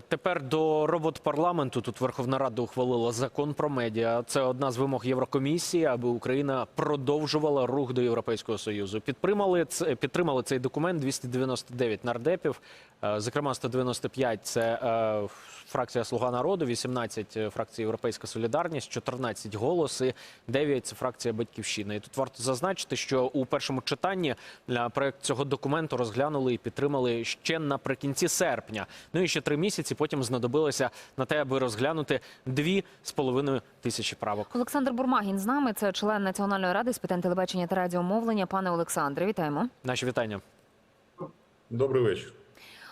Тепер до робот парламенту. Тут Верховна Рада ухвалила закон про медіа. Це одна з вимог Єврокомісії, аби Україна продовжувала рух до Європейського союзу. Підтримали підтримали цей документ 299 нардепів. Е, Зокрема, 195 – це е, фракція Слуга народу, 18 – фракція Європейська Солідарність, 14 голос і 9 – це фракція Батьківщина. І тут варто зазначити, що у першому читанні е, проект цього документу розглянули і підтримали ще наприкінці серпня. Ну і ще три місяці потім знадобилося на те, аби розглянути дві з половиною тисячі правок. Олександр Бурмагін з нами. Це член Національної ради з питань телебачення та радіомовлення. Пане Олександре, вітаємо. Наші вітання. Добрий вечір.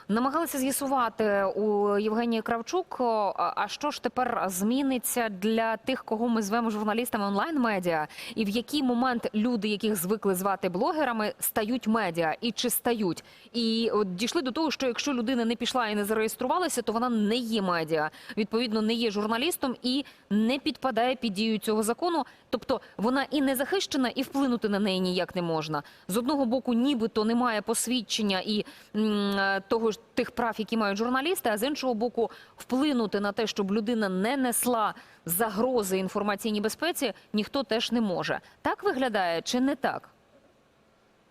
Намагалися з'ясувати у Євгенії Кравчук, а що ж тепер зміниться для тих, кого ми звемо журналістами онлайн-медіа, і в який момент люди, яких звикли звати блогерами, стають медіа і чи стають? І от дійшли до того, що якщо людина не пішла і не зареєструвалася, то вона не є медіа, відповідно, не є журналістом і не підпадає під дію цього закону. Тобто вона і не захищена, і вплинути на неї ніяк не можна. З одного боку, нібито немає посвідчення і е, того тих прав, які мають журналісти, а з іншого боку, вплинути на те, щоб людина не несла загрози інформаційній безпеці, ніхто теж не може. Так виглядає чи не так?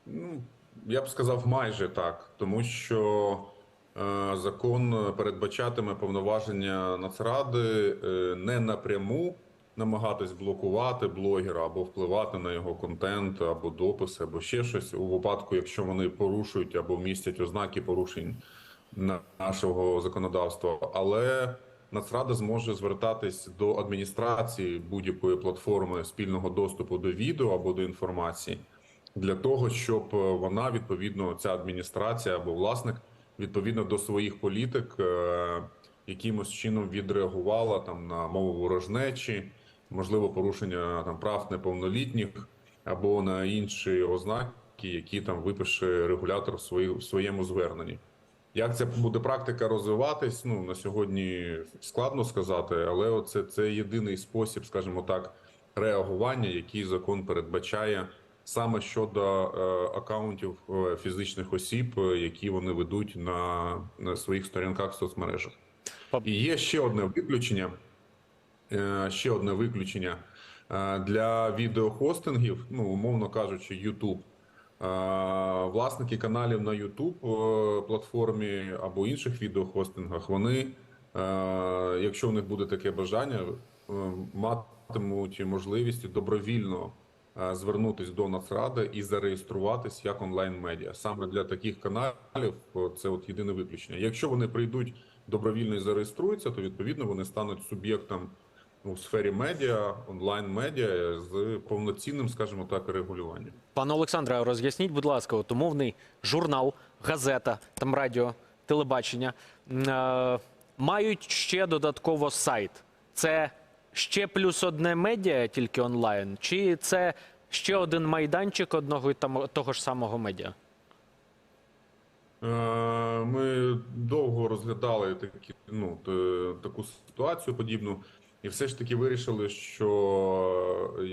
Ну, я б сказав майже так, тому що е, закон передбачатиме повноваження Нацради е, не напряму намагатись блокувати блогера або впливати на його контент, або дописи, або ще щось у випадку, якщо вони порушують або містять ознаки порушень на- нашого законодавства. Але Нацрада зможе звертатись до адміністрації будь-якої платформи спільного доступу до відео або до інформації для того, щоб е, вона відповідно ця адміністрація або власник відповідно до своїх політик е, якимось чином відреагувала там на мову ворожнечі, можливо, порушення там прав неповнолітніх або на інші ознаки, які там випише регулятор в свої- в своєму зверненні. Як ця буде практика розвиватись? Ну на сьогодні складно сказати, але це, це єдиний спосіб, скажімо так, реагування, який закон передбачає саме щодо е, акаунтів е, фізичних осіб, е, які вони ведуть на, на своїх сторінках в соцмережах. І є ще одне виключення. Е, Ще одне виключення е, для відеохостингів, ну умовно кажучи, YouTube. Е, Власники каналів на YouTube платформі або інших відеохостингах, вони, якщо в них буде таке бажання, матимуть можливість добровільно звернутись до Нацради і зареєструватись як онлайн-медіа. Саме для таких каналів це от єдине виключення. Якщо вони прийдуть добровільно і зареєструються, то відповідно вони стануть суб'єктом у сфері медіа, онлайн-медіа з повноцінним, скажімо так, регулюванням. Пане Олександре, роз'ясніть, будь ласка, от умовний журнал, газета, там радіо, телебачення е, мають ще додатково сайт. Це ще плюс одне медіа, тільки онлайн, чи це ще один майданчик одного і того ж самого медіа? Е, Ми довго розглядали такі, ну, таку ситуацію подібну, і все ж таки вирішили, що е,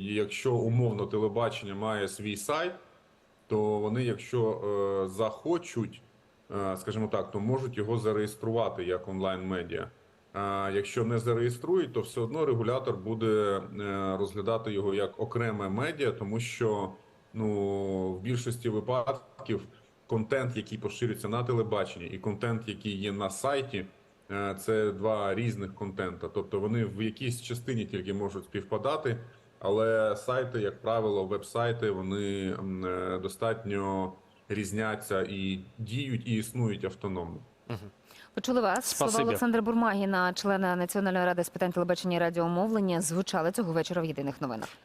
якщо умовно телебачення має свій сайт, то вони, якщо е, захочуть, е, скажімо так, то можуть його зареєструвати як онлайн-медіа. Якщо не зареєструють, то все одно регулятор буде розглядати його як окреме медіа, тому що ну в більшості випадків контент, який поширюється на телебаченні, і контент, який є на сайті, це два різних контента. Тобто вони в якійсь частині тільки можуть співпадати, але сайти, як правило, веб-сайти, вони е, достатньо різняться і діють, і існують автономно. Почули вас. Слова Олександра Бурмагіна, члена Національної ради з питань телебачення і радіомовлення, звучали цього вечора в єдиних новинах.